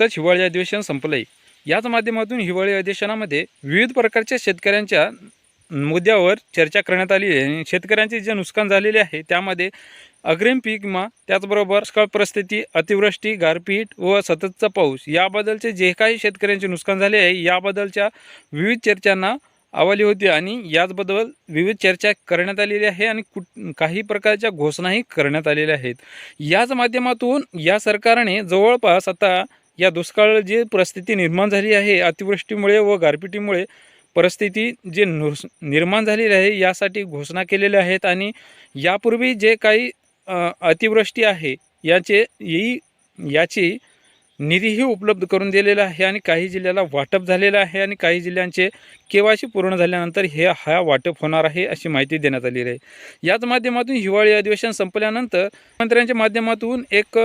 नुकतंच हिवाळी अधिवेशन संपलं आहे याच माध्यमातून हिवाळी अधिवेशनामध्ये विविध प्रकारच्या शेतकऱ्यांच्या मुद्द्यावर चर्चा करण्यात आली आहे. आणि शेतकऱ्यांचे जे नुकसान झालेले आहे त्यामध्ये अग्रिम पीक विमा त्याचबरोबर दुष्काळ परिस्थिती अतिवृष्टी गारपीट व सततचा पाऊस याबद्दलचे जे काही शेतकऱ्यांचे नुकसान झाले आहे याबद्दलच्या विविध चर्चांना आवली होती आणि याचबद्दल विविध चर्चा करण्यात आलेली आहे आणि कुठ काही प्रकारच्या घोषणाही करण्यात आलेल्या आहेत. याच माध्यमातून या सरकारने जवळपास आता या दुष्काळ जी परिस्थिती निर्माण झाली आहे अतिवृष्टीमुळे व गारपिटीमुळे परिस्थिती जे नुस निर्माण झालेली आहे यासाठी घोषणा केलेल्या आहेत आणि यापूर्वी जे काही अतिवृष्टी आहे याचे ही याची निधीही उपलब्ध करून दिलेला आहे आणि काही जिल्ह्याला वाटप झालेलं आहे आणि काही जिल्ह्यांचे केवायसी पूर्ण झाल्यानंतर हे हा वाटप होणार आहे अशी माहिती देण्यात आलेली आहे. याच माध्यमातून हिवाळी अधिवेशन संपल्यानंतर मंत्र्यांच्या माध्यमातून एक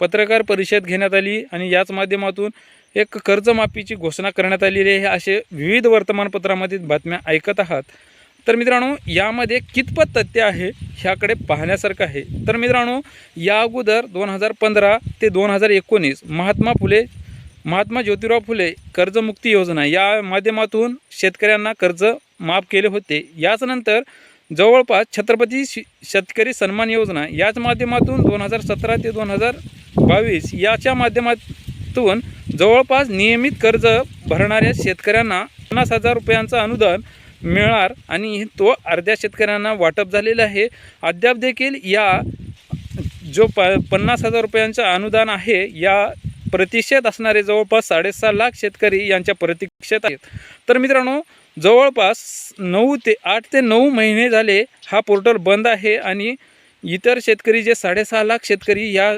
पत्रकार परिषद घेण्यात आली आणि याच माध्यमातून एक कर्जमाफीची घोषणा करण्यात आलेली आहे असे विविध वर्तमानपत्रामध्ये बातम्या ऐकत आहात. तर मित्रांनो यामध्ये कितपत तथ्य आहे ह्याकडे पाहण्यासारखं आहे. तर मित्रांनो या अगोदर दोन हजार पंधरा ते दोन हजार एकोणीस महात्मा फुले महात्मा ज्योतिराव फुले कर्जमुक्ती योजना या माध्यमातून शेतकऱ्यांना कर्ज माफ केले होते. याचनंतर जवळपास छत्रपती शेतकरी सन्मान योजना याच माध्यमातून दोन हजार सतरा ते दोन हजार बावीस याच्या माध्यमातून जवळपास नियमित कर्ज भरणाऱ्या शेतकऱ्यांना पन्नास हजार रुपयांचं अनुदान मिळणार आणि तो अर्ध्या शेतकऱ्यांना वाटप झालेलं आहे. अद्याप देखील या जो प पन्नास हजार रुपयांचं अनुदान आहे या प्रतीक्षेत असणारे जवळपास साडेसहा लाख शेतकरी यांच्या प्रतीक्षेत आहेत. तर मित्रांनो जवळपास नऊ ते आठ ते नऊ महिने झाले हा पोर्टल बंद आहे आणि इतर शेतकरी जे साडेसहा लाख शेतकरी या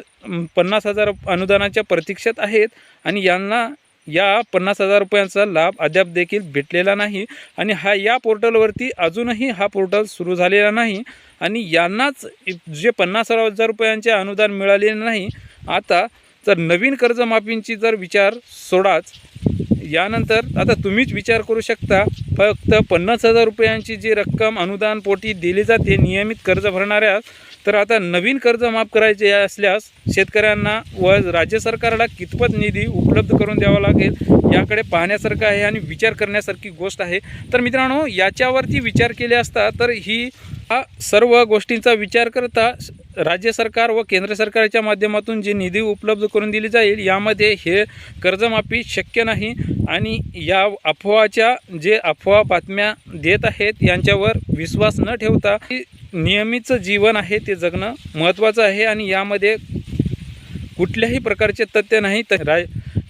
पन्नास हजार अनुदानाच्या प्रतीक्षेत आहेत आणि यांना या पन्नास हजार रुपयांचा लाभ अद्याप देखील भेटलेला नाही आणि हा या पोर्टलवरती अजूनही हा पोर्टल सुरू झालेला नाही आणि यांनाच जे पन्नास हजार रुपयांचे अनुदान मिळालेले नाही. आता तर नवीन कर्जमाफींची जर विचार सोडाच यानंतर आता तुम्हीच विचार करू शकता फक्त पन्नास हजार रुपयांची जी रक्कम अनुदान पोटी दिली जाते नियमित कर्ज भरणाऱ्या तर आता नवीन कर्ज माफ करायचे असल्यास शेतकऱ्यांना व राज्य सरकारला कितपत निधी उपलब्ध करून द्यावा लागेल याकडे पाहण्यासारखं आहे आणि विचार करण्यासारखी गोष्ट आहे. तर मित्रांनो याच्यावरती विचार केले असता तर ही सर्व गोष्टींचा विचार करता राज्य सरकार व केंद्र सरकारच्या माध्यमातून जी निधी उपलब्ध करून दिली जाईल यामध्ये हे कर्जमाफी शक्य नाही आणि या अफवाच्या जे अफवा बातम्या देत आहेत यांच्यावर विश्वास न ठेवता नियमितचं जीवन आहे ते जगणं महत्त्वाचं आहे आणि यामध्ये कुठल्याही प्रकारचे तथ्य नाही. तर राय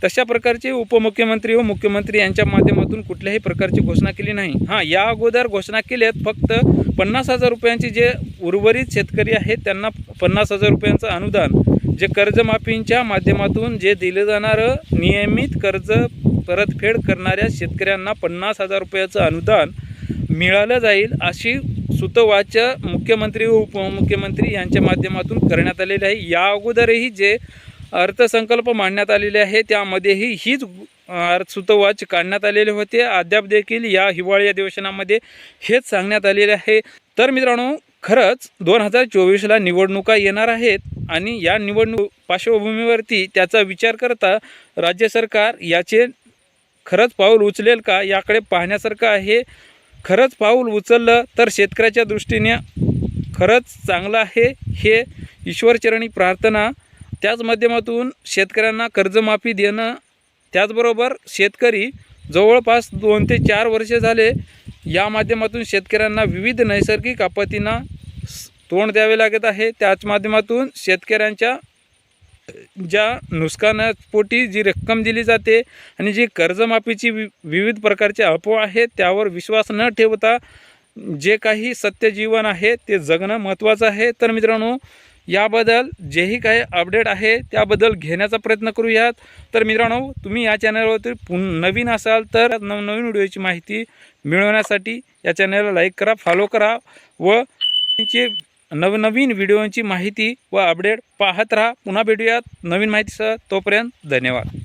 तशा प्रकारचे उपमुख्यमंत्री व मुख्यमंत्री यांच्या माध्यमातून कुठल्याही प्रकारची घोषणा केली नाही. हां या अगोदर घोषणा केल्यात फक्त पन्नास हजार रुपयांचे जे उर्वरित शेतकरी आहेत त्यांना पन्नास हजार रुपयांचं अनुदान जे कर्जमाफींच्या माध्यमातून जे दिलं जाणारं नियमित कर्ज परतफेड करणाऱ्या शेतकऱ्यांना पन्नास हजार रुपयाचं अनुदान मिळालं जाईल अशी सुतवाच्या मुख्यमंत्री व उपमुख्यमंत्री यांच्या माध्यमातून करण्यात आलेले आहे. या अगोदरही जे अर्थसंकल्प मांडण्यात आलेले आहे. त्यामध्येही हीच अर्थसुतवाच काढण्यात आलेले होते. अद्याप देखील या हिवाळी अधिवेशनामध्ये हेच सांगण्यात आलेले आहे. तर मित्रांनो खरंच दोन हजार चोवीसला निवडणुका येणार आहेत आणि या निवडणूक पार्श्वभूमीवरती त्याचा विचार करता राज्य सरकार याचे खरंच पाऊल उचलेल का याकडे पाहण्यासारखं आहे. खरंच पाऊल उचललं तर शेतकऱ्याच्या दृष्टीने खरंच चांगलं आहे. हे ईश्वरचरणी प्रार्थना त्याच माध्यमातून शेतकऱ्यांना कर्जमाफी देणं त्याचबरोबर शेतकरी जवळपास दोन ते चार वर्षे झाले या माध्यमातून शेतकऱ्यांना विविध नैसर्गिक आपत्तींना तोंड द्यावे लागत आहे. त्याच माध्यमातून शेतकऱ्यांच्या ज्या नुकसानापोटी जी रक्कम दिली जाते आणि जी कर्जमाफीची वि विविध प्रकारचे अफवा आहेत त्यावर विश्वास न ठेवता जे काही सत्य जीवन आहे ते जगणं महत्त्वाचं आहे. तर मित्रांनो याबद्दल जेही काही अपडेट आहे त्याबद्दल घेण्याचा प्रयत्न करूयात. तर मित्रांनो तुम्ही या चॅनलवरती पुन नवीन असाल तर नवनवीन व्हिडिओची माहिती मिळवण्यासाठी या चॅनलला लाईक करा फॉलो करा व चे नवनवीन व्हिडिओची माहिती व अपडेट पाहत राहा. पुन्हा भेटूयात. नवीन माहितीसह तोपर्यंत धन्यवाद.